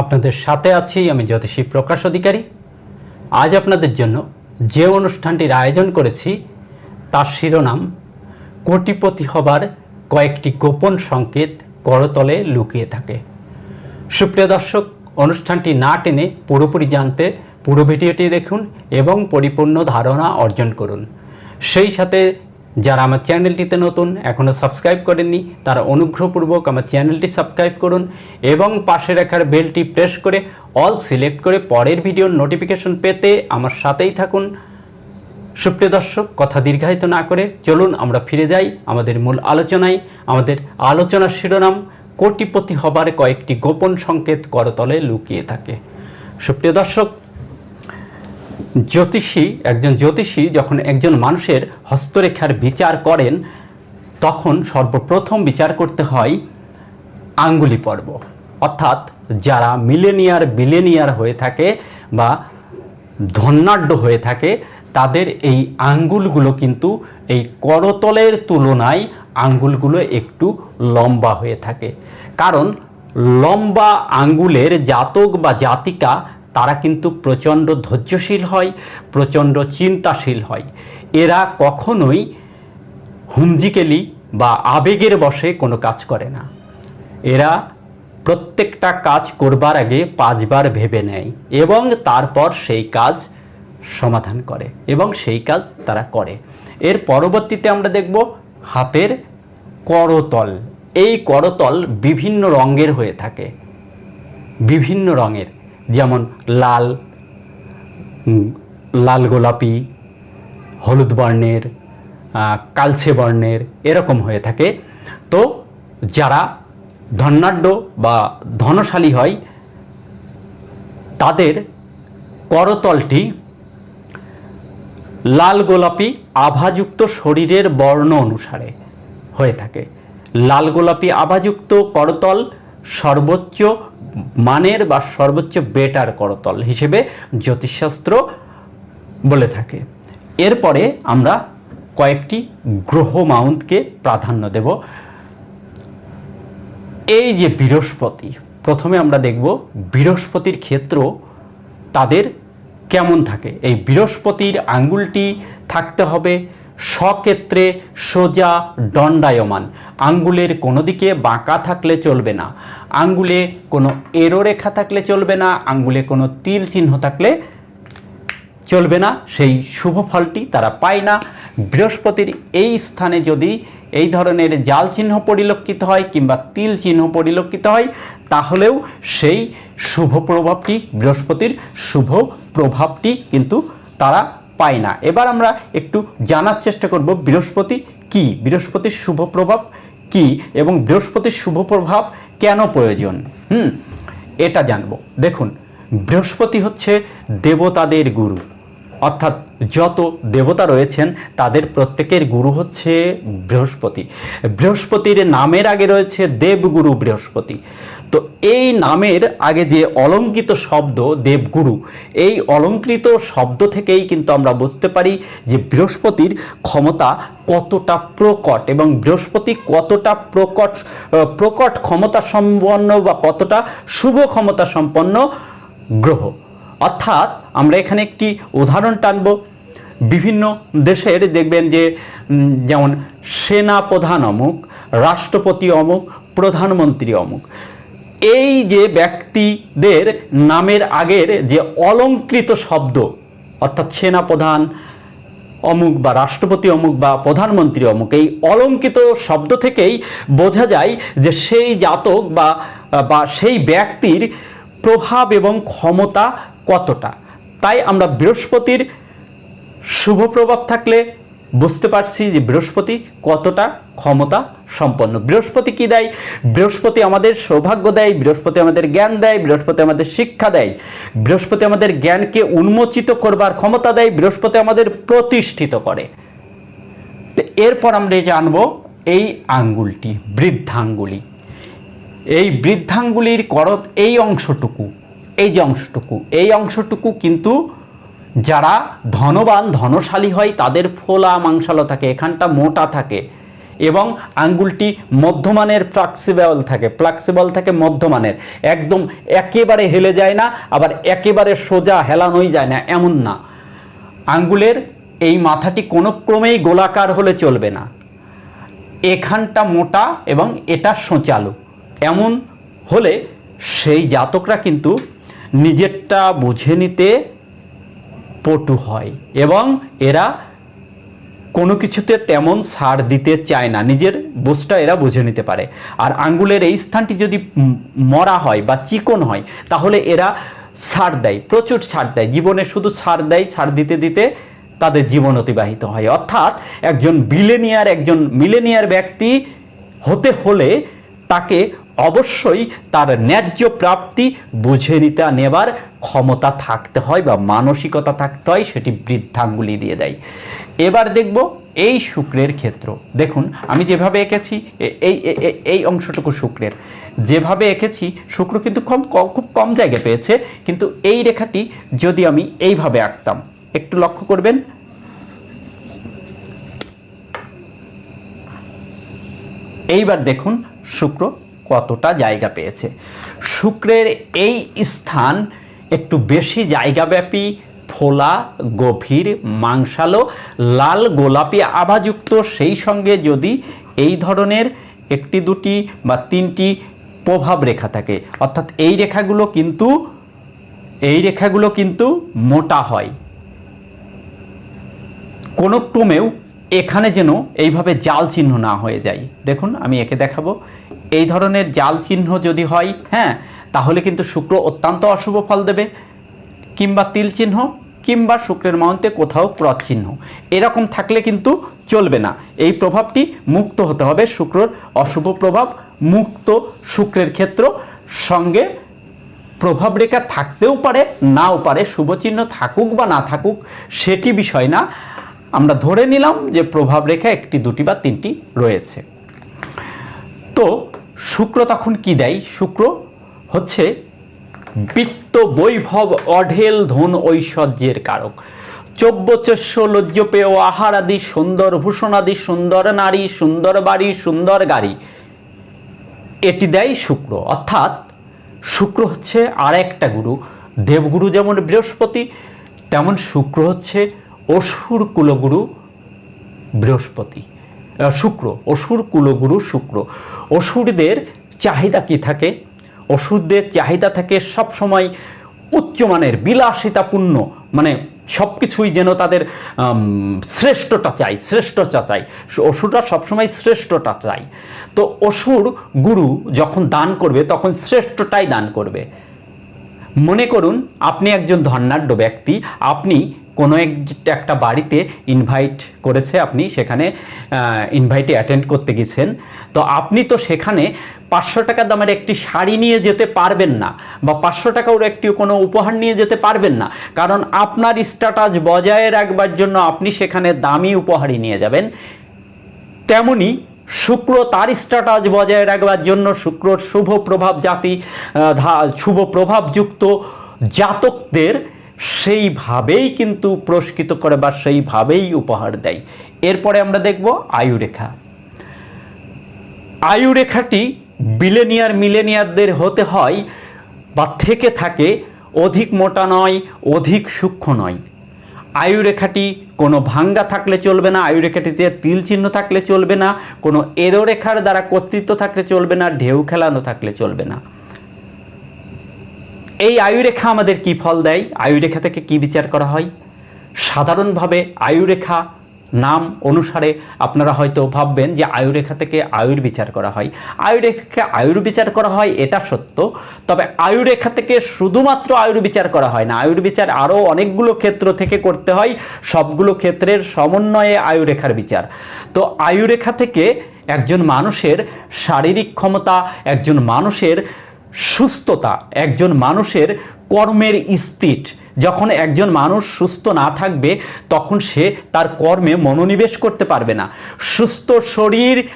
আপনাদের সাথে আছি আমি জ্যোতিষী প্রকাশ অধিকারী। আজ আপনাদের জন্য যে অনুষ্ঠানটির আয়োজন করেছি, তার শিরোনাম, কোটিপতি হবার কয়েকটি গোপন সংকেত করতলে লুকিয়ে থাকে। সুপ্রিয় দর্শক, অনুষ্ঠানটি না টেনে পুরোপুরি জানতে পুরো ভিডিওটি দেখুন এবং পরিপূর্ণ ধারণা অর্জন করুন। সেই সাথে যারা আমার চ্যানেলটিতে নতুন এখনও সাবস্ক্রাইব করেননি, তারা অনুগ্রহপূর্বক আমার চ্যানেলটি সাবস্ক্রাইব করুন এবং পাশে রাখার বেলটি প্রেস করে অল সিলেক্ট করে পরের ভিডিওর নোটিফিকেশন পেতে আমার সাথেই থাকুন। সুপ্রিয় দর্শক, কথা দীর্ঘায়িত না করে চলুন আমরা ফিরে যাই আমাদের মূল আলোচনায়। আমাদের আলোচনার শিরোনাম, কোটিপতি হবার কয়েকটি গোপন সংকেত করতলে লুকিয়ে থাকে। সুপ্রিয় দর্শক জ্যোতিষী, একজন জ্যোতিষী যখন একজন মানুষের হস্তরেখার বিচার করেন, তখন সর্বপ্রথম বিচার করতে হয় আঙ্গুলি পর্ব। অর্থাৎ যারা মিলেনিয়ার, বিলেনিয়ার হয়ে থাকে বা ধন্যাঢ্য হয়ে থাকে, তাদের এই আঙ্গুলগুলো কিন্তু এই করতলের তুলনায় আঙ্গুলগুলো একটু লম্বা হয়ে থাকে। কারণ লম্বা আঙ্গুলের জাতক বা জাতিকা তারা কিন্তু প্রচণ্ড ধৈর্যশীল হয়, প্রচণ্ড চিন্তাশীল হয়। এরা কখনোই হুমজিকেলি বা আবেগের বশে কোনো কাজ করে না। এরা প্রত্যেকটা কাজ করবার আগে পাঁচবার ভেবে নেয় এবং তারপর সেই কাজ সমাধান করে এবং সেই কাজ তারা করে। এর পরবর্তীতে আমরা দেখব হাতের করতল। এই করতল বিভিন্ন রঙের হয়ে থাকে, বিভিন্ন রঙের। যেমন লাল লাল গোলাপি, হলুদ বর্ণের কালছে বর্ণের এরকম হয়ে থাকে। তো যারা ধনাঢ্য বা ধনশালী হয়, তাদের করতলটি লাল গোলাপি আভাযুক্ত শরীরের বর্ণ অনুসারে হয়ে থাকে। লাল গোলাপি আভাযুক্ত করতল সর্বোচ্চ মানের বা সর্বোচ্চ বেটার করতল হিসেবে জ্যোতিষশাস্ত্র বলে থাকে। এরপরে আমরা কয়েকটি গ্রহ মাউন্টকে প্রাধান্য দেব। এই যে বৃহস্পতি, প্রথমে আমরা দেখব বৃহস্পতির ক্ষেত্র তাদের কেমন থাকে। এই বৃহস্পতির আঙ্গুলটি থাকতে হবে স্বক্ষেত্রে সোজা দণ্ডায়মান। আঙ্গুলের কোনো দিকে বাঁকা থাকলে চলবে না। আঙ্গুলে কোনো এরো রেখা থাকলে চলবে না। আঙ্গুলে কোনো তিল চিহ্ন থাকলে চলবে না। সেই শুভ ফলটি তারা পায় না। বৃহস্পতির এই স্থানে যদি এই ধরনের জাল চিহ্ন পরিলক্ষিত হয় কিংবা তিল চিহ্ন পরিলক্ষিত হয়, তাহলেও সেই শুভ প্রভাবটি, বৃহস্পতির শুভ প্রভাবটি কিন্তু তারা পায় না। এবার আমরা একটু জানার চেষ্টা করব বৃহস্পতি কি? বৃহস্পতির শুভ প্রভাব কি এবং বৃহস্পতির শুভ প্রভাব কেন প্রয়োজন? হুম, এটা জানব। দেখুন, বৃহস্পতি হচ্ছে দেবতাদের গুরু। অর্থাৎ যত দেবতা রয়েছেন, তাদের প্রত্যেকের গুরু হচ্ছে বৃহস্পতি। বৃহস্পতির নামের আগে রয়েছে দেবগুরু বৃহস্পতি। তো এই নামের আগে যে অলঙ্কৃত শব্দ দেবগুরু, এই অলঙ্কৃত শব্দ থেকেই কিন্তু আমরা বুঝতে পারি যে বৃহস্পতির ক্ষমতা কতটা প্রকট এবং বৃহস্পতি কতটা প্রকট প্রকট ক্ষমতা সম্পন্ন বা কতটা শুভ ক্ষমতা সম্পন্ন গ্রহ। অর্থাৎ আমরা এখানে একটি উদাহরণ টানব। বিভিন্ন দেশের দেখবেন যে যেমন সেনা প্রধান অমুক, রাষ্ট্রপতি অমুক, প্রধানমন্ত্রী অমুক। এই যে ব্যক্তিদের নামের আগের যে অলঙ্কৃত শব্দ, অর্থাৎ সেনা প্রধান অমুক বা রাষ্ট্রপতি অমুক বা প্রধানমন্ত্রী অমুক, এই অলঙ্কিত শব্দ থেকেই বোঝা যায় যে সেই জাতক বা বা সেই ব্যক্তির প্রভাব এবং ক্ষমতা কতটা। তাই আমরা বৃহস্পতির শুভ প্রভাব থাকলে বুঝতে পারছি যে বৃহস্পতি কতটা ক্ষমতা সম্পন্ন। বৃহস্পতি কি দেয়? বৃহস্পতি আমাদের সৌভাগ্য দেয়, বৃহস্পতি আমাদের জ্ঞান দেয়, বৃহস্পতি আমাদের শিক্ষা দেয়। বৃহস্পতি আমাদের জ্ঞানকে উন্মোচিত করবার ক্ষমতা দেয়, বৃহস্পতি আমাদের প্রতিষ্ঠিত করে। তো এরপর আমরা জানব এই আঙ্গুলটি, বৃদ্ধাঙ্গুলি। এই বৃদ্ধাঙ্গুলির করত এই অংশটুকু, এই যে অংশটুকু, এই অংশটুকু কিন্তু যারা ধনবান, ধনশালী হয়, তাদের ফোলা মাংসালো থাকে, এখানটা মোটা থাকে এবং আঙ্গুলটি মধ্যমানের ফ্লাক্সিবল থাকে ফ্লাক্সিবল থাকে মধ্যমানের। একদম একেবারে হেলে যায় না, আবার একেবারে সোজা হেলানোই যায় না, এমন না। আঙ্গুলের এই মাথাটি কোনো ক্রমেই গোলাকার হলে চলবে না। এখানটা মোটা এবং এটা সোঁচালো। এমন হলে সেই জাতকরা কিন্তু নিজেরটা বুঝে নিতে পটু হয় এবং এরা কোনো কিছুতে তেমন সার দিতে চায় না। নিজের বোঝটা এরা বুঝে নিতে পারে। আর আঙ্গুলের এই স্থানটি যদি মরা হয় বা চিকন হয়, তাহলে এরা সার দেয়, প্রচুর ছাড় দেয়। জীবনে শুধু সার দেয়, সার দিতে দিতে তাদের জীবন অতিবাহিত হয়। অর্থাৎ একজন বিলেনিয়ার একজন মিলেনিয়ার ব্যক্তি হতে হলে তাকে অবশ্যই তার ন্যায্য প্রাপ্তি বুঝে নিতে, নেবার ক্ষমতা থাকতে হয় বা মানসিকতা থাকতে হয়, সেটি বৃদ্ধাঙ্গুলি দিয়ে দেয়। এবার দেখব এই শুক্রের ক্ষেত্র। দেখুন, আমি যেভাবে এঁকেছি এই এই অংশটুকু শুক্রের। যেভাবে এঁকেছি, শুক্র কিন্তু কম, খুব কম জায়গায় পেয়েছে, কিন্তু এই রেখাটি যদি আমি এইভাবে আঁকতাম, একটু লক্ষ্য করবেন। এইবার দেখুন শুক্র কতটা জায়গা পেয়েছে। শুক্রের এই স্থান একটু বেশি জায়গাব্যাপী, ফোলা, গভীর, মাংসালো, লাল গোলাপি আভাযুক্ত, সেই সঙ্গে যদি এই ধরনের একটি, দুটি বা তিনটি প্রভাব রেখা থাকে, অর্থাৎ এই রেখাগুলো কিন্তু, এই রেখাগুলো কিন্তু মোটা হয়। কোনো ক্রমেও এখানে যেন এইভাবে জাল চিহ্ন না হয়ে যায়। দেখুন, আমি একে দেখাবো। এই ধরনের জাল চিহ্ন যদি হয় হ্যাঁ তাহলে কিন্তু শুক্র অত্যন্ত অশুভ ফল দেবে। কিংবা তিল চিহ্ন, কিংবা শুক্রের মাউন্তে কোথাও ক্রস চিহ্ন। এরকম থাকলে কিন্তু চলবে না। এই প্রভাবটি মুক্ত হতে হবে শুক্রর অশুভ প্রভাব, মুক্ত শুক্রের ক্ষেত্র। সঙ্গে প্রভাব রেখা থাকতেও পারে, নাও পারে শুভচিহ্ন থাকুক বা না থাকুক, সেটি বিষয় না। আমরা ধরে নিলাম যে প্রভাব রেখা একটি, দুটি বা তিনটি রয়েছে। তো শুক্র তখন কি দেয়? শুক্র হচ্ছে বিত্ত বৈভব অঢেল ধন ঐশ্বর্যের কারক। চব্যচস্য লজ্জপেয় আহার আদি সুন্দর ভূষণ আদি সুন্দর নারী, সুন্দর বাড়ি, সুন্দর গাড়ি। এটি দেয় শুক্র। অর্থাৎ শুক্র হচ্ছে আর একটা গুরু। দেবগুরু যেমন বৃহস্পতি, তেমন শুক্র হচ্ছে অসুর কুলগুরু বৃহস্পতি। শুক্র, অসুর কুলগুরু শুক্র। অসুরদের চাহিদা কি থাকে? অসুরদের চাহিদা থাকে সবসময় উচ্চমানের, বিলাসিতাপূর্ণ মানে সব কিছুই যেন তাদের শ্রেষ্ঠটা চাই শ্রেষ্ঠটা চাই। অসুররা সবসময় শ্রেষ্ঠটা চাই। তো অসুর গুরু যখন দান করবে, তখন শ্রেষ্ঠটাই দান করবে। মনে করুন, আপনি একজন ধর্নাঢ্য ব্যক্তি, আপনি কোনো এক- একটা বাড়িতে ইনভাইট করেছে আপনি, সেখানে ইনভাইটে অ্যাটেন্ড করতে গেছেন। তো আপনি তো সেখানে পাঁচশো টাকা দামের একটি শাড়ি নিয়ে যেতে পারবেন না বা পাঁচশো টাকার একটি কোনো উপহার নিয়ে যেতে পারবেন না। কারণ আপনার স্ট্যাটাস বজায় রাখবার জন্য আপনি সেখানে দামি উপহারই নিয়ে যাবেন। তেমনি শুক্র তার স্ট্যাটাস বজায় রাখবার জন্য শুক্রর শুভ প্রভাব জাতি শুভ প্রভাবযুক্ত জাতকদের সেইভাবেই কিন্তু পুরস্কৃত করে বা সেইভাবেই উপহার দেয়। এরপরে আমরা দেখব আয়ুরেখা। আয়ুরেখাটি বিলেনিয়ার মিলেনিয়ারদের হতে হয়, বা থেকে থাকে, অধিক মোটা নয়, অধিক সূক্ষ্ম নয়। আয়ুরেখাটি কোনো ভাঙ্গা থাকলে চলবে না, আয়ুরেখাটিতে তিল চিহ্ন থাকলে চলবে না, কোনো এরো রেখার দ্বারা কর্তৃত্ব থাকলে চলবে না, ঢেউ খেলানো থাকলে চলবে না। এই আয়ুরেখা আমাদের কি ফল দেয়? আয়ুরেখা থেকে কি বিচার করা হয়? সাধারণভাবে আয়ুরেখা নাম অনুসারে আপনারা হয়তো ভাববেন যে আয়ুরেখা থেকে আয়ুর বিচার করা হয়। আয়ুরেখাকে আয়ুর বিচার করা হয়, এটা সত্য। তবে আয়ুরেখা থেকে শুধুমাত্র আয়ুর বিচার করা হয় না। আয়ুর বিচার আরও অনেকগুলো ক্ষেত্র থেকে করতে হয়, সবগুলো ক্ষেত্রের সমন্বয়ে আয়ুরেখার বিচার। তো আয়ুরেখা থেকে একজন মানুষের শারীরিক ক্ষমতা, একজন মানুষের সুস্থতা, একজন মানুষের কর্মের স্পিড যখন একজন মানুষ সুস্থ না থাকবে, তখন সে তার কর্মে মনোনিবেশ করতে পারবে না। সুস্থ শরীর,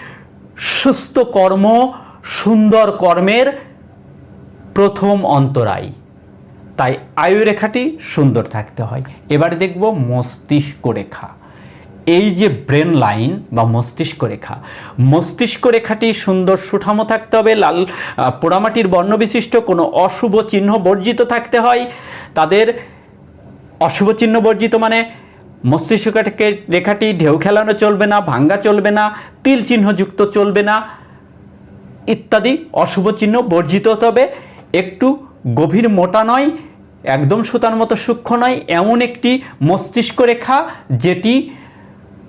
সুস্থ কর্ম, সুন্দর কর্মের প্রথম অন্তরায়। তাই আয়ু রেখাটি সুন্দর থাকতে হয়। এবারে দেখব মস্তিষ্ক রেখা। এই যে ব্রেন লাইন বা মস্তিষ্ক রেখা, মস্তিষ্ক রেখাটি সুন্দর সুঠামো থাকতে হবে, লাল পোড়ামাটির বর্ণবিশিষ্ট কোনো অশুভ চিহ্ন বর্জিত থাকতে হয়। তাদের অশুভ চিহ্ন বর্জিত মানে মস্তিষ্ক রেখাকে- রেখাটি ঢেউ খেলানো চলবে না, ভাঙ্গা চলবে না, তিল চিহ্নযুক্ত চলবে না, ইত্যাদি অশুভ চিহ্ন বর্জিত হতে হবে। একটু গভীর মোটা নয়, একদম সুতার মতো সূক্ষ্ম নয়, এমন একটি মস্তিষ্ক রেখা যেটি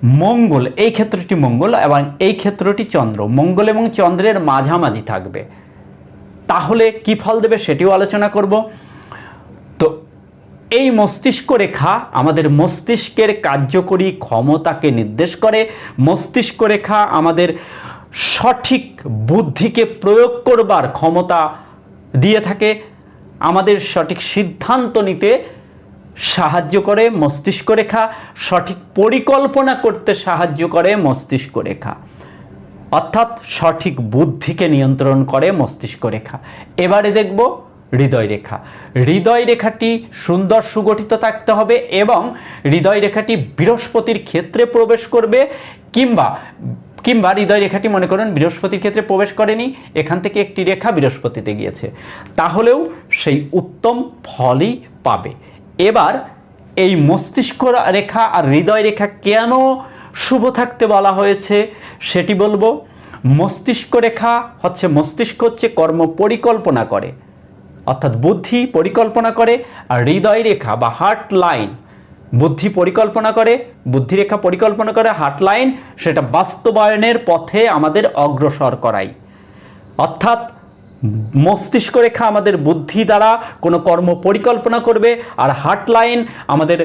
মঙ্গল, এই ক্ষেত্রটি মঙ্গল এবং এই ক্ষেত্রটি চন্দ্র। মঙ্গল এবং চন্দ্রের মাঝামাঝি থাকবে। তাহলে কি ফল দেবে সেটিও আলোচনা করব। তো এই মস্তিষ্ক রেখা আমাদের মস্তিষ্কের কার্যকরী ক্ষমতাকে নির্দেশ করে। মস্তিষ্ক রেখা আমাদের সঠিক বুদ্ধিকে প্রয়োগ করবার ক্ষমতা দিয়ে থাকে। আমাদের সঠিক সিদ্ধান্ত নিতে সাহায্য করে মস্তিষ্ক রেখা। সঠিক পরিকল্পনা করতে সাহায্য করে মস্তিষ্ক রেখা। অর্থাৎ সঠিক বুদ্ধিকে নিয়ন্ত্রণ করে মস্তিষ্ক রেখা। এবারে দেখব হৃদয় রেখা হৃদয় রেখাটি সুন্দর সুগঠিত থাকতে হবে এবং হৃদয় রেখাটি বৃহস্পতির ক্ষেত্রে প্রবেশ করবে কিংবা কিংবা হৃদয় রেখাটি মনে করুন বৃহস্পতির ক্ষেত্রে প্রবেশ করেনি, এখান থেকে একটি রেখা বৃহস্পতিতে গিয়েছে। তাহলেও সেই উত্তম ফলই পাবে। এবার এই মস্তিষ্ক রেখা আর হৃদয় রেখা কেন শুভ থাকতে বলা হয়েছে সেটি বলব। মস্তিষ্ক রেখা হচ্ছে, মস্তিষ্ক হচ্ছে কর্ম পরিকল্পনা করে। অর্থাৎ বুদ্ধি পরিকল্পনা করে আর হৃদয় রেখা বা হার্ট লাইন বুদ্ধি পরিকল্পনা করে বুদ্ধিরেখা পরিকল্পনা করে হার্ট লাইন সেটা বাস্তবায়নের পথে আমাদের অগ্রসর করাই অর্থাৎ মস্তিষ্ক রেখা আমাদের বুদ্ধি দ্বারা কোনো কর্ম পরিকল্পনা করবে আর হার্ট লাইন আমাদের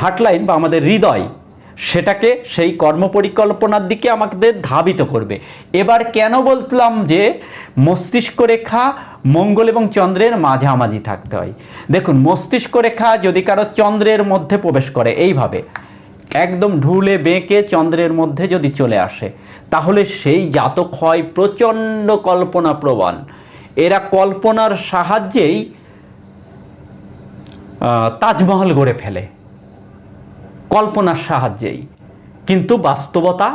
হার্ট লাইন বা আমাদের হৃদয় সেটাকে সেই কর্ম পরিকল্পনার দিকে আমাদের ধাবিত করবে। এবার কেন বললাম যে মস্তিষ্ক রেখা মঙ্গল এবং চন্দ্রের মাঝামাঝি থাকতে হয়। দেখুন, মস্তিষ্ক রেখা যদি কারও চন্দ্রের মধ্যে প্রবেশ করে, এইভাবে একদম ঢুলে বেঁকে চন্দ্রের মধ্যে যদি চলে আসে, তাহলে সেই জাতক হয় প্রচণ্ড কল্পনা প্রবণ এরা কল্পনার সাহায্যেই তাজমহল গড়ে ফেলে। কল্পনার সাহায্যেই। কিন্তু বাস্তবতা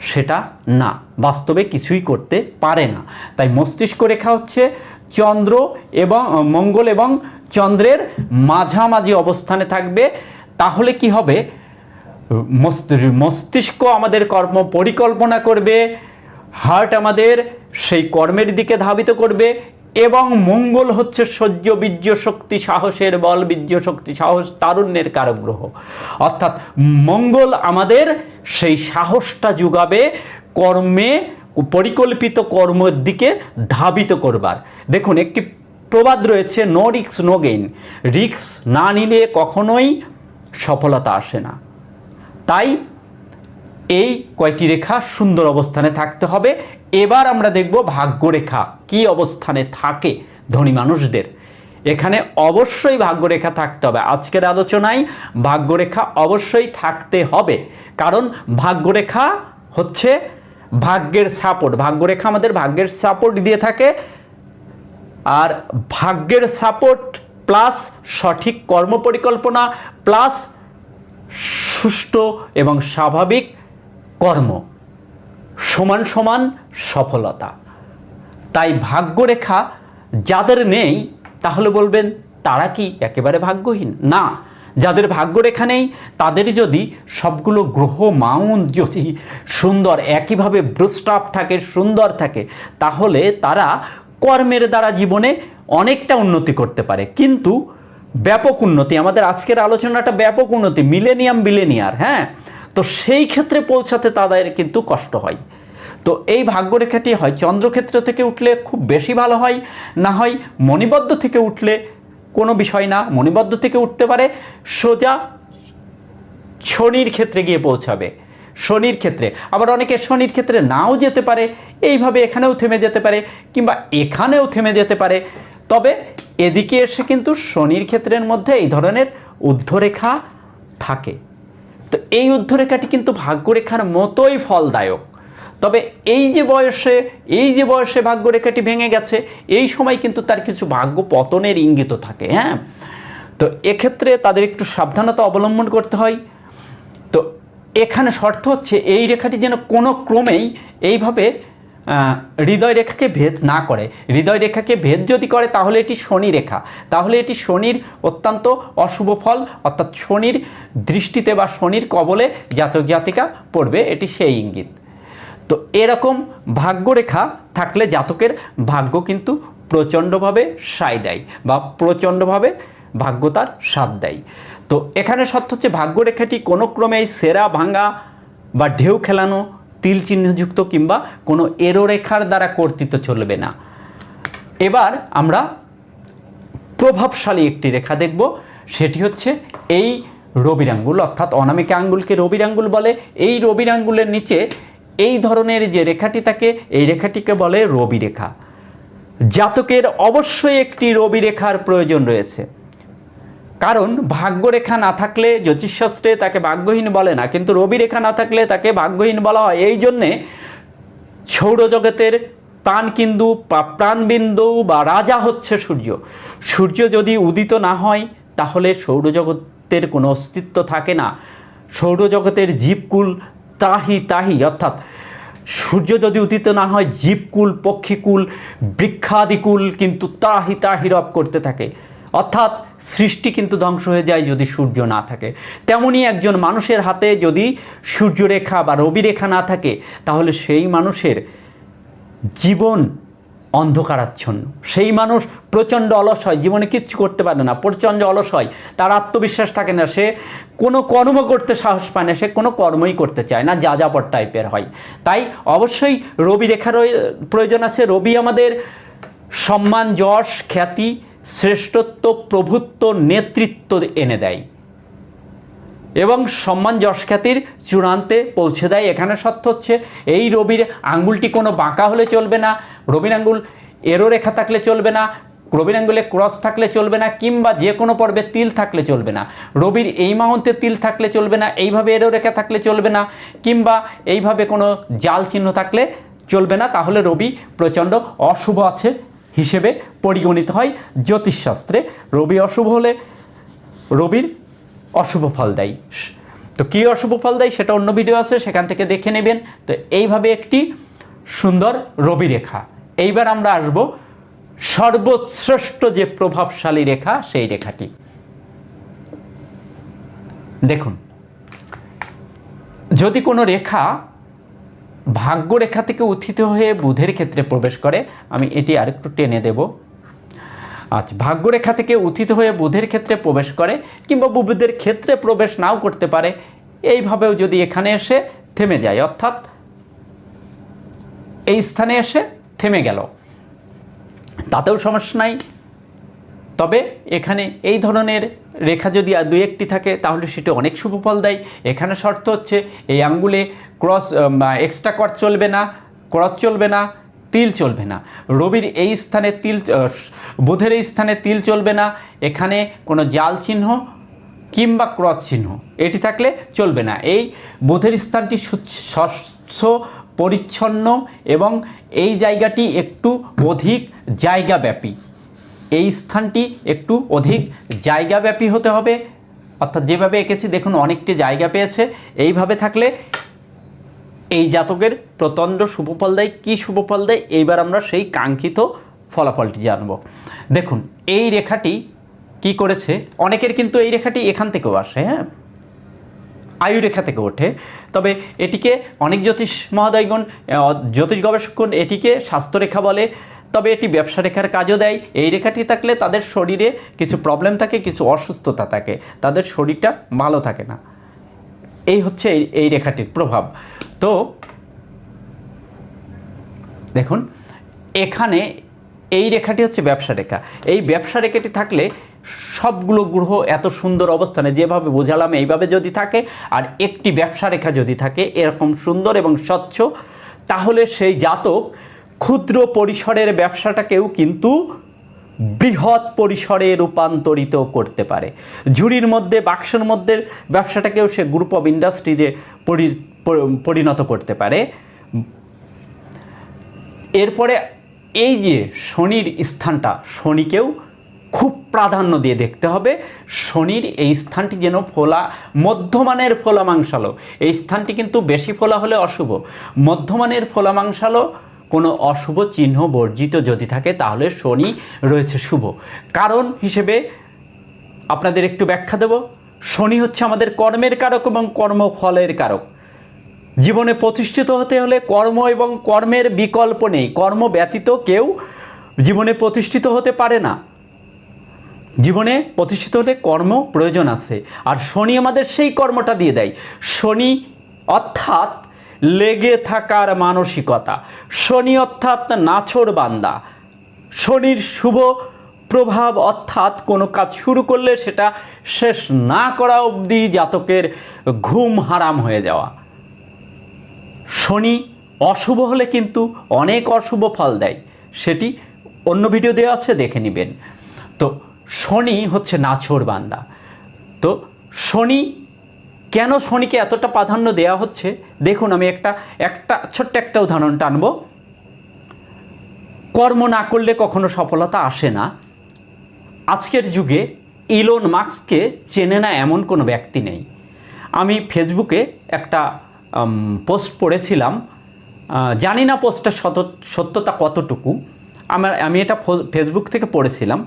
সেটা না। বাস্তবে কিছুই করতে পারে না। তাই মস্তিষ্ক রেখা হচ্ছে চন্দ্র এবং মঙ্গল এবং চন্দ্রের মাঝামাঝি অবস্থানে থাকবে। তাহলে কি হবে? মস্তিষ্ক আমাদের কর্ম পরিকল্পনা করবে। হার্ট আমাদের সেই কর্মের দিকে ধাবিত করবে। এবং মঙ্গল হচ্ছে সহ্য, বীর্য, শক্তি, সাহসের বল। বীর্য, শক্তি, সাহস তারুণ্যের কারক গ্রহ অর্থাৎ মঙ্গল আমাদের সেই সাহসটা যোগাবে কর্মে পরিকল্পিত কর্মের দিকে ধাবিত করবার। দেখুন, একটি প্রবাদ রয়েছে, নো রিক্স, নো গেইন। রিক্স না নিলে কখনোই সফলতা আসে না। তাই এই কয়টি রেখা সুন্দর অবস্থানে থাকতে হবে। এবার আমরা দেখব ভাগ্যরেখা কি অবস্থানে থাকে ধনী মানুষদের। এখানে অবশ্যই ভাগ্যরেখা থাকতে হবে। আজকের আলোচনায় ভাগ্যরেখা অবশ্যই থাকতে হবে। কারণ ভাগ্যরেখা হচ্ছে ভাগ্যের সাপোর্ট ভাগ্যরেখা আমাদের ভাগ্যের সাপোর্ট দিয়ে থাকে। আর ভাগ্যের সাপোর্ট প্লাস সঠিক কর্ম পরিকল্পনা প্লাস সুষ্ঠু এবং স্বাভাবিক কর্ম। সমান সমান সফলতা। তাই ভাগ্যরেখা যাদের নেই, তাহলে বলবেন, তারা কি একেবারে ভাগ্যহীন? না, যাদের ভাগ্যরেখা নেই, তাদের যদি সবগুলো গ্রহ মাউন্ট যদি সুন্দর, একইভাবে ব্রুস্টাপ থাকে, সুন্দর থাকে, তাহলে তারা কর্মের দ্বারা জীবনে অনেকটা উন্নতি করতে পারে। কিন্তু ব্যাপক উন্নতি, আমাদের আজকের আলোচনাটা ব্যাপক উন্নতি, মিলেনিয়াম বিলেনিয়ার হ্যাঁ? তো সেই ক্ষেত্রে পৌঁছাতে তাদের কিন্তু কষ্ট হয়। তো এই ভাগ্যরেখাটি হয় চন্দ্রক্ষেত্র থেকে উঠলে খুব বেশি ভালো হয়, না হয় মণিবদ্ধ থেকে উঠলে কোনো বিষয় না, মণিবদ্ধ থেকে উঠতে পারে সোজা শনির ক্ষেত্রে গিয়ে পৌঁছাবে, শনির ক্ষেত্রে। আবার অনেকে শনির ক্ষেত্রে নাও যেতে পারে, এইভাবে এখানেও থেমে যেতে পারে কিংবা এখানেও থেমে যেতে পারে। তবে এদিকে এসে কিন্তু শনির ক্ষেত্রের মধ্যে এই ধরনের ঊর্ধ্বরেখা থাকে। তো এই ঊর্ধ্বরেখাটি কিন্তু ভাগ্যরেখার মতোই ফলদায়ক। তবে এই যে বয়সে, এই যে বয়সে ভাগ্যরেখাটি ভেঙে গেছে, এই সময় কিন্তু তার কিছু ভাগ্য পতনের ইঙ্গিত থাকে হ্যাঁ? তো এক্ষেত্রে তাদের একটু সাবধানতা অবলম্বন করতে হয়। তো এখানে শর্ত হচ্ছে, এই রেখাটি যেন কোনো ক্রমেই এইভাবে হৃদয় রেখাকে ভেদ না করে। হৃদয় রেখাকে ভেদ যদি করে, তাহলে এটি শনি রেখা। তাহলে এটি শনির অত্যন্ত অশুভ ফল, অর্থাৎ শনির দৃষ্টিতে বা শনির কবলে জাতক জাতিকা পড়বে, এটি সেই ইঙ্গিত। তো এরকম ভাগ্যরেখা থাকলে জাতকের ভাগ্য কিন্তু প্রচণ্ডভাবে সায় দেয় বা প্রচণ্ডভাবে ভাগ্য তার সাথ দেয়। তো এখানে সত্য হচ্ছে ভাগ্যরেখাটি কোনো ক্রমেই সেরা, ভাঙা বা ঢেউ খেলানো, তিল চিহ্নযুক্ত কিংবা কোনো এরো রেখার দ্বারা কর্তৃত্ব চলবে না। এবার আমরা প্রভাবশালী একটি রেখা দেখব, সেটি হচ্ছে এই রবির আঙ্গুল অর্থাৎ অনামিকা আঙ্গুলকে রবির আঙ্গুল বলে। এই রবির আঙ্গুলের নিচে এই ধরনের যে রেখাটি থাকে, এই রেখাটিকে বলে রবি রেখা জাতকের অবশ্যই একটি রবি রেখার প্রয়োজন রয়েছে। কারণ ভাগ্যরেখা না থাকলে জ্যোতিষশাস্ত্রে তাকে ভাগ্যহীন বলে না, কিন্তু রবি রেখা না থাকলে তাকে ভাগ্যহীন বলা হয়। এই জন্যে সৌরজগতের প্রাণকিন্দু বা প্রাণবিন্দু বা রাজা হচ্ছে সূর্য। সূর্য যদি উদিত না হয়, তাহলে সৌরজগতের কোনো অস্তিত্ব থাকে না। সৌরজগতের জীবকুল তাহি তাহি, অর্থাৎ সূর্য যদি উদিত না হয়, জীবকুল, পক্ষীকুল, বৃক্ষাদিকুল কিন্তু তাহি তাহি রব করতে থাকে। অর্থাৎ সৃষ্টি কিন্তু ধ্বংস হয়ে যায় যদি সূর্য না থাকে। তেমনি একজন মানুষের হাতে যদি সূর্যরেখা বা রবিরেখা না থাকে, তাহলে সেই মানুষের জীবন অন্ধকারাচ্ছন্ন। সেই মানুষ প্রচণ্ড অলস হয়, জীবনে কিচ্ছু করতে পারে না, প্রচণ্ড অলস হয়। তার আত্মবিশ্বাস থাকে না, সে কোনো কর্ম করতে সাহস পায় না, সে কোনো কর্মই করতে চায় না, যা যাযাবর টাইপের হয়। তাই অবশ্যই রবি রেখার প্রয়োজন আছে। রবি আমাদের সম্মান, যশ, খ্যাতি, শ্রেষ্ঠত্ব, প্রভুত্ব, নেতৃত্ব এনে দেয়। এবং সম্মান, যশ, খ্যাতির চূড়ান্তে পৌঁছে দেয়। এখানে সত্য হচ্ছে, এই রবির আঙ্গুলটি কোনো বাঁকা হলে চলবে না রবির আঙ্গুল এরো রেখা থাকলে চলবে না রবির আঙ্গুলে ক্রস থাকলে চলবে না, কিংবা যে কোনো পর্বে তিল থাকলে চলবে না। রবির এই মাউন্টে তিল থাকলে চলবে না, এইভাবে এরো রেখা থাকলে চলবে না, কিংবা এইভাবে কোনো জাল চিহ্ন থাকলে চলবে না, তাহলে রবি প্রচণ্ড অশুভ আছে হিসেবে পরিগণিত হয় জ্যোতিষশাস্ত্রে। রবি অশুভ হলে রবির অশুভ ফল দেয়। তো কী অশুভ ফল দেয় সেটা অন্য ভিডিও আছে, সেখান থেকে দেখে নেবেন। তো এইভাবে একটি সুন্দর রবি রেখা। এইবার আমরা আসব সর্বশ্রেষ্ঠ যে প্রভাবশালী রেখা, সেই রেখাটি দেখুন, যদি কোনো রেখা ভাগ্য রেখা থেকে উত্থিত হয়ে বুধের ক্ষেত্রে প্রবেশ করে, আমি এটি আরেকটু টেনে দেব। আচ্ছা ভাগ্যরেখা থেকে উত্থিত হয়ে বুধের ক্ষেত্রে প্রবেশ করে, কিংবা বুধের ক্ষেত্রে প্রবেশ নাও করতে পারে, এইভাবেও যদি এখানে এসে থেমে যায়, অর্থাৎ এই স্থানে এসে থেমে গেল। তাতেও সমস্যা নাই। তবে এখানে এই ধরনের রেখা যদি আর দুই একটি থাকে, তাহলে সেটা অনেক শুভ ফল দেয়। এখানে শর্ত হচ্ছে, এই আঙ্গুলে ক্রস এক্সট্রা কট চলবে না, ক্রস চলবে না, তিল চলবে না। রবির এই স্থানে তিল বুধের এই স্থানে তিল চলবে না। এখানে কোনো জাল চিহ্ন কিংবা ক্রস চিহ্ন, এটি থাকলে চলবে না। এই বুধের স্থানটি স্বচ্ছ, পরিচ্ছন্ন এবং এই জায়গাটি একটু অধিক জায়গাব্যাপী। এই স্থানটি একটু অধিক জায়গাব্যাপী হতে হবে। অর্থাৎ যেভাবে এঁকেছি, দেখুন, অনেকটি জায়গা পেয়েছে। এইভাবে থাকলে এই জাতকের প্রচণ্ড শুভফল দেয়। কী শুভফল দেয়? এইবার আমরা সেই কাঙ্ক্ষিত ফলাফলটি জানব। দেখুন, এই রেখাটি কি করেছে? অনেকের কিন্তু এই রেখাটি এখান থেকেও আসে হ্যাঁ? আয়ু রেখা থেকে ওঠে। তবে এটিকে অনেক জ্যোতিষ মহাদয়গণ জ্যোতিষ গবেষকগণ এটিকে স্বাস্থ্যরেখা বলে। তবে এটি ব্যবসা রেখার কাজও দেয়। এই রেখাটি থাকলে তাদের শরীরে কিছু প্রবলেম থাকে, কিছু অসুস্থতা থাকে। তাদের শরীরটা ভালো থাকে না। এই হচ্ছে এই এই রেখাটির প্রভাব। তো দেখুন, এখানে এই রেখাটি হচ্ছে ব্যবসা রেখা। এই ব্যবসা রেখাটি থাকলে সবগুলো গ্রহ এত সুন্দর অবস্থানে যেভাবে বোঝালাম, এইভাবে যদি থাকে আর একটি ব্যবসা রেখা যদি থাকে এরকম সুন্দর এবং স্বচ্ছ, তাহলে সেই জাতক ক্ষুদ্র পরিসরের ব্যবসাটাকেও কিন্তু বৃহৎ পরিসরে রূপান্তরিত করতে পারে। ঝুড়ির মধ্যে, বাক্সের মধ্যে ব্যবসাটাকেও সে গ্রুপ অফ ইন্ডাস্ট্রিতে পরি- পরি- পরিণত করতে পারে। এরপরে এই যে শনির স্থানটা, শনিকেও খুব প্রাধান্য দিয়ে দেখতে হবে। শনির এই স্থানটি যেন ফোলা, মধ্যমানের ফোলা মাংসালো। এই স্থানটি কিন্তু বেশি ফোলা হলে অশুভ। মধ্যমানের ফোলা মাংসালো, কোনো অশুভ চিহ্ন বর্জিত যদি থাকে তাহলে শনি রয়েছে শুভ। কারণ হিসেবে আপনাদের একটু ব্যাখ্যা দেব। শনি হচ্ছে আমাদের কর্মের কারক এবং কর্মফলের কারক। জীবনে প্রতিষ্ঠিত হতে হলে কর্ম এবং কর্মের বিকল্প নেই। কর্ম ব্যতীত কেউ জীবনে প্রতিষ্ঠিত হতে পারে না। জীবনে প্রতিষ্ঠিত হলে কর্ম প্রয়োজন আছে। আর শনি আমাদের সেই কর্মটা দিয়ে দেয়। শনি অর্থাৎ লেগে থাকার মানসিকতা। শনি অর্থাৎ নাছর বান্দা। শনির শুভ প্রভাব অর্থাৎ কোনো কাজ শুরু করলে সেটা শেষ না করা অবধি জাতকের ঘুম হারাম হয়ে যাওয়া। শনি অশুভ হলে কিন্তু অনেক অশুভ ফল দেয়। সেটি অন্য ভিডিও দেওয়া আছে, দেখে নেবেন। তো শনি হচ্ছে নাছর বান্দা। তো শনি, কেন শনিকে এতটা প্রাধান্য দেওয়া হচ্ছে? দেখুন, আমি একটা একটা, ছোট্ট একটা উদাহরণ টানব। কর্ম না করলে কখনো সফলতা আসে না। আজকের যুগে ইলন মার্কসকে চেনে না এমন কোনো ব্যক্তি নেই। আমি ফেসবুকে একটা পোস্ট পড়েছিলাম। জানি না পোস্টটার সত, সত্যতা কতটুকু। আমার, আমি এটা ফেসবুক থেকে পড়েছিলাম।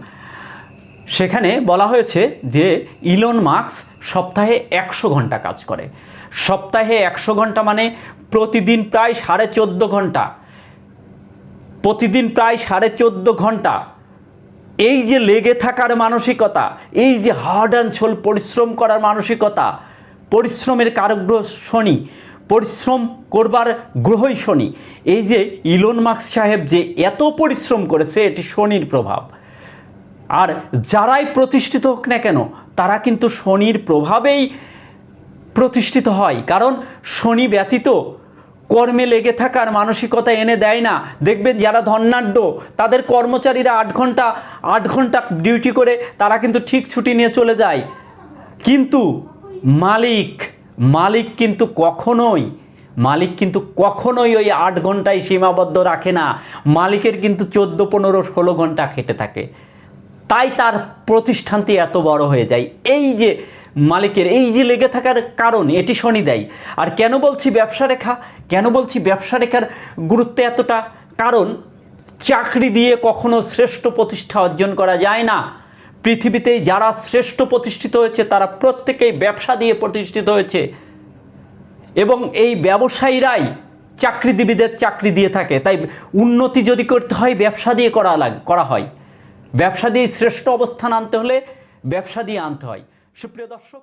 সেখানে বলা হয়েছে যে ইলন মার্কস সপ্তাহে একশো ঘণ্টা কাজ করে। সপ্তাহে একশো ঘণ্টা মানে প্রতিদিন প্রায় সাড়ে চোদ্দ ঘণ্টা। প্রতিদিন প্রায় সাড়ে চোদ্দ ঘণ্টা। এই যে লেগে থাকার মানসিকতা, এই যে হার্ড অ্যান্ড সোল পরিশ্রম করার মানসিকতা, পরিশ্রমের কারগ্রহ শনি, পরিশ্রম করবার গ্রহই শনি। এই যে ইলন মার্কস সাহেব যে এত পরিশ্রম করেছে, এটি শনির প্রভাব। আর যারাই প্রতিষ্ঠিত হোক না কেন, তারা কিন্তু শনির প্রভাবেই প্রতিষ্ঠিত হয়। কারণ শনি ব্যতীত কর্মে লেগে থাকার মানসিকতা এনে দেয় না। দেখবেন যারা ধন্যাঢ্য তাদের কর্মচারীরা আট ঘণ্টা আট ঘণ্টা ডিউটি করে তারা কিন্তু ঠিক ছুটি নিয়ে চলে যায়। কিন্তু মালিক মালিক কিন্তু কখনোই, মালিক কিন্তু কখনোই ওই আট ঘন্টায় সীমাবদ্ধ রাখে না। মালিকের কিন্তু চোদ্দ, পনেরো, ষোলো ঘণ্টা খেটে থাকে। তাই তার প্রতিষ্ঠানটি এত বড় হয়ে যায়। এই যে মালিকের, এই যে লেগে থাকার কারণ, এটি শনি দেয়। আর কেন বলছি ব্যবসা রেখা? কেন বলছি ব্যবসা রেখার গুরুত্ব এতটা? কারণ চাকরি দিয়ে কখনো শ্রেষ্ঠ প্রতিষ্ঠা অর্জন করা যায় না। পৃথিবীতে যারা শ্রেষ্ঠ প্রতিষ্ঠিত হয়েছে, তারা প্রত্যেকেই ব্যবসা দিয়ে প্রতিষ্ঠিত হয়েছে। এবং এই ব্যবসায়ীরাই চাকরিজীবীদের চাকরি দিয়ে থাকে। তাই উন্নতি যদি করতে হয়, ব্যবসা দিয়ে করা লাগ, করা হয়। ব্যবসা দিয়ে শ্রেষ্ঠ অবস্থান আনতে হলে ব্যবসা দিয়ে আনতে হয়। সুপ্রিয় দর্শক